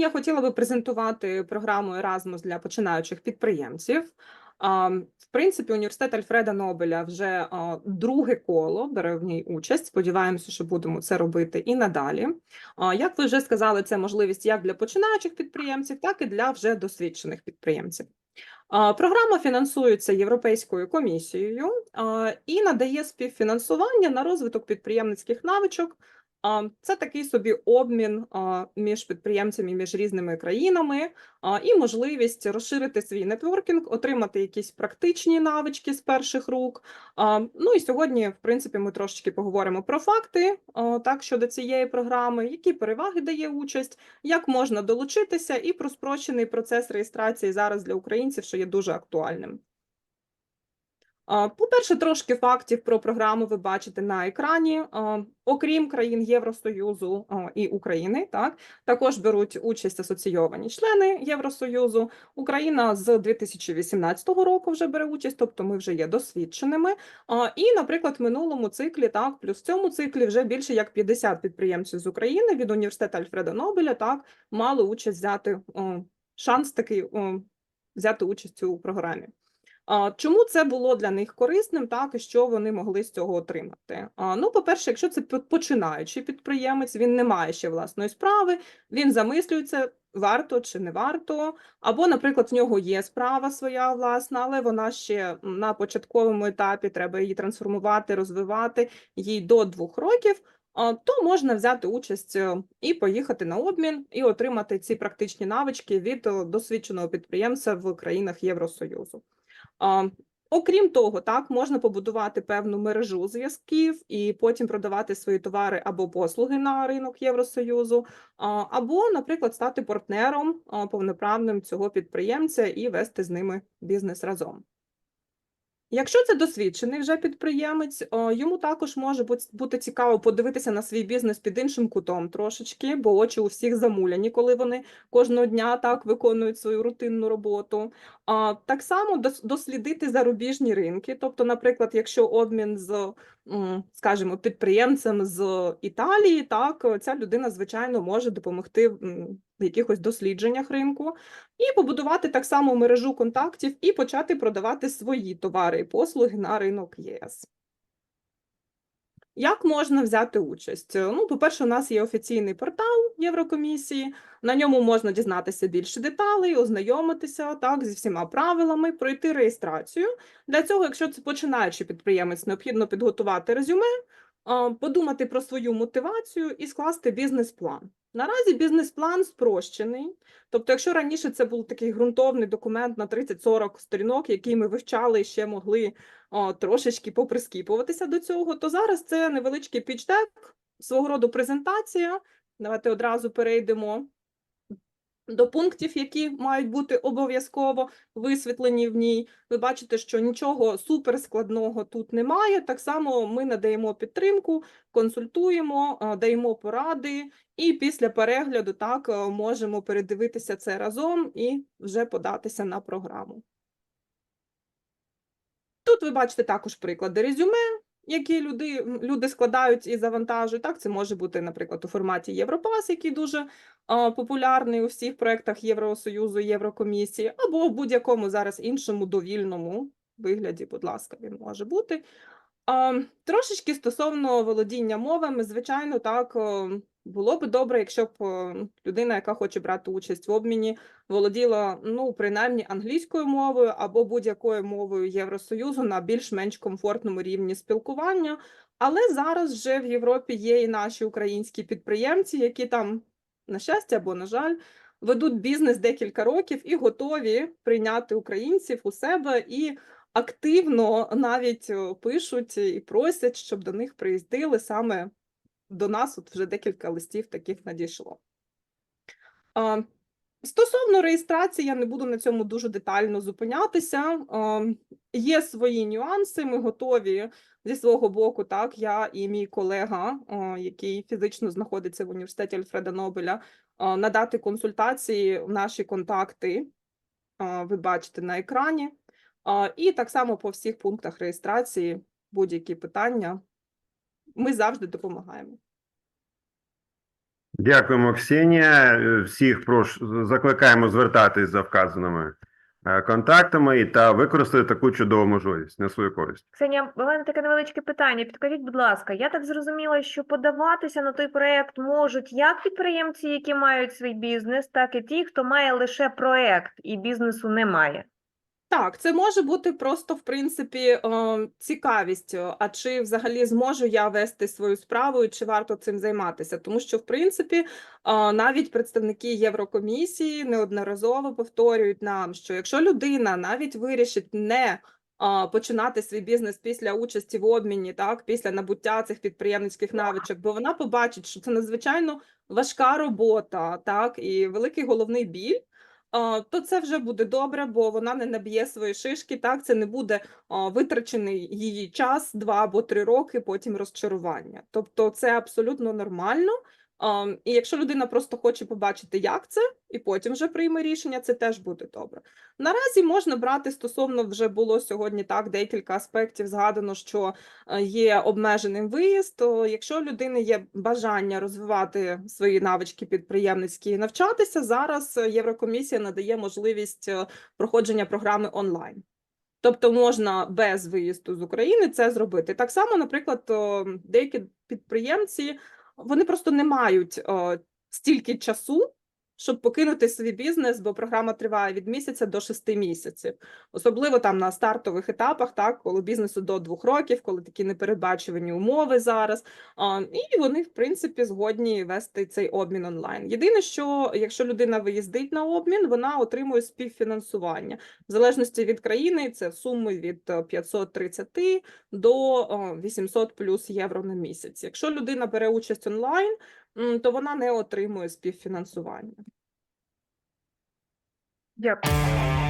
я хотіла би презентувати програму Erasmus для починаючих підприємців. В принципі, університет Альфреда Нобеля вже друге коло бере в ній участь. Сподіваємося, що будемо це робити і надалі. Як ви вже сказали, це можливість як для починаючих підприємців, так і для вже досвідчених підприємців. Програма фінансується Європейською комісією і надає співфінансування на розвиток підприємницьких навичок. Це такий собі обмін між підприємцями між різними країнами і можливість розширити свій нетворкінг, отримати якісь практичні навички з перших рук. Ну і сьогодні, в принципі, ми трошечки поговоримо про факти так щодо цієї програми, які переваги дає участь, як можна долучитися, і про спрощений процес реєстрації зараз для українців, що є дуже актуальним. По-перше, трошки фактів про програму ви бачите на екрані. Окрім країн Євросоюзу і України, так також беруть участь асоційовані члени Євросоюзу. Україна з 2018 року вже бере участь, тобто ми вже є досвідченими. І, наприклад, в минулому циклі, так, плюс в цьому циклі вже більше як 50 підприємців з України від університету Альфреда Нобеля так мали участь взяти шанс такий взяти участь у програмі. Чому це було для них корисним, так і що вони могли з цього отримати? Ну, по-перше, якщо це починаючий підприємець, він не має ще власної справи, він замислюється, варто чи не варто, або, наприклад, в нього є справа своя власна, але вона ще на початковому етапі треба її трансформувати, розвивати їй до двох років. То можна взяти участь е, і поїхати на обмін, і отримати ці практичні навички від е, досвідченого підприємця в країнах Євросоюзу. Окрім того, так можна побудувати певну мережу зв'язків і потім продавати свої товари або послуги на ринок Євросоюзу, або, наприклад, стати партнером повноправним цього підприємця і вести з ними бізнес разом. Якщо це досвідчений вже підприємець, йому також може бути, цікаво подивитися на свій бізнес під іншим кутом трошечки, бо очі у всіх замуляні, коли вони кожного дня так виконують свою рутинну роботу. А так само дослідити зарубіжні ринки. Тобто, наприклад, якщо обмін з, скажімо, підприємцем з Італії, так ця людина, звичайно, може допомогти в якихось дослідженнях ринку і побудувати так само мережу контактів і почати продавати свої товари і послуги на ринок ЄС. Як можна взяти участь? Ну, по-перше, у нас є офіційний портал Єврокомісії. На ньому можна дізнатися більше деталей, ознайомитися так зі всіма правилами, пройти реєстрацію. Для цього, якщо це починаючий підприємець, необхідно підготувати резюме, подумати про свою мотивацію і скласти бізнес-план. Наразі бізнес-план спрощений. Тобто, якщо раніше це був такий ґрунтовний документ на 30-40 сторінок, який ми вивчали і ще могли о, трошечки поприскіпуватися до цього, то зараз це невеличкий пічдек, свого роду презентація. Давайте одразу перейдемо до пунктів, які мають бути обов'язково висвітлені в ній. Ви бачите, що нічого суперскладного тут немає. Так само ми надаємо підтримку, консультуємо, даємо поради, і після перегляду так можемо передивитися це разом і вже податися на програму. Тут ви бачите також приклади резюме, які люди, люди складають і завантажують. Так, це може бути, наприклад, у форматі Європас, який дуже а, популярний у всіх проєктах Євросоюзу, Єврокомісії, або в будь-якому зараз іншому довільному вигляді, будь ласка, він може бути. А, Трошечки стосовно володіння мовами, звичайно, так було б добре, якщо б людина, яка хоче брати участь в обміні, володіла ну принаймні англійською мовою або будь-якою мовою Євросоюзу на більш-менш комфортному рівні спілкування. Але зараз вже в Європі є і наші українські підприємці, які там, на щастя або на жаль, ведуть бізнес декілька років і готові прийняти українців у себе і активно навіть е, пишуть і просять, щоб до них приїздили саме до нас. От вже декілька листів таких надійшло. Стосовно реєстрації, я не буду на цьому дуже детально зупинятися. Є свої нюанси. Ми готові зі свого боку, так, я і мій колега, який фізично знаходиться в університеті Альфреда Нобеля, надати консультації, наші контакти ви бачите на екрані. І так само по всіх пунктах реєстрації будь-які питання. Ми завжди допомагаємо. Дякуємо, Ксенія. Всіх прошу закликаємо звертатись за вказаними е, контактами і та використати таку чудову можливість на свою користь. Ксенія, у мене таке невеличке питання. Підкажіть, будь ласка, я так зрозуміла, що подаватися на той проект можуть як підприємці, які мають свій бізнес, так і ті, хто має лише проект і бізнесу немає. Так, це може бути просто, в принципі, е, цікавість, е, а чи взагалі зможу я вести свою справу і чи варто цим займатися? Тому що, в принципі, е, навіть представники Єврокомісії неодноразово повторюють нам, що якщо людина навіть вирішить не починати свій бізнес після участі в обміні, так, після набуття цих підприємницьких навичок, бо вона побачить, що це надзвичайно важка робота, так, і великий головний біль то це вже буде добре, бо вона не наб'є свої шишки. Так, це не буде витрачений її час, два або три роки, потім розчарування. Тобто, це абсолютно нормально. А, і якщо людина просто хоче побачити, як це, і потім вже прийме рішення, це теж буде добре. Наразі можна брати стосовно вже було сьогодні так декілька аспектів згадано, що е, є обмеженим виїзд. То якщо людини є бажання розвивати свої навички підприємницькі і навчатися, зараз Єврокомісія надає можливість е, проходження програми онлайн. Тобто можна без виїзду з України це зробити. Так само, наприклад, деякі підприємці вони просто не мають о, стільки часу, щоб покинути свій бізнес, бо програма триває від місяця до шести місяців, особливо там на стартових етапах, так коли бізнесу до двох років, коли такі непередбачувані умови зараз. І вони, в принципі, згодні вести цей обмін онлайн. Єдине, що якщо людина виїздить на обмін, вона отримує співфінансування в залежності від країни. Це суми від е, 530 до е, 800 плюс євро на місяць. Якщо людина бере участь онлайн, то вона не отримує співфінансування. Дякую.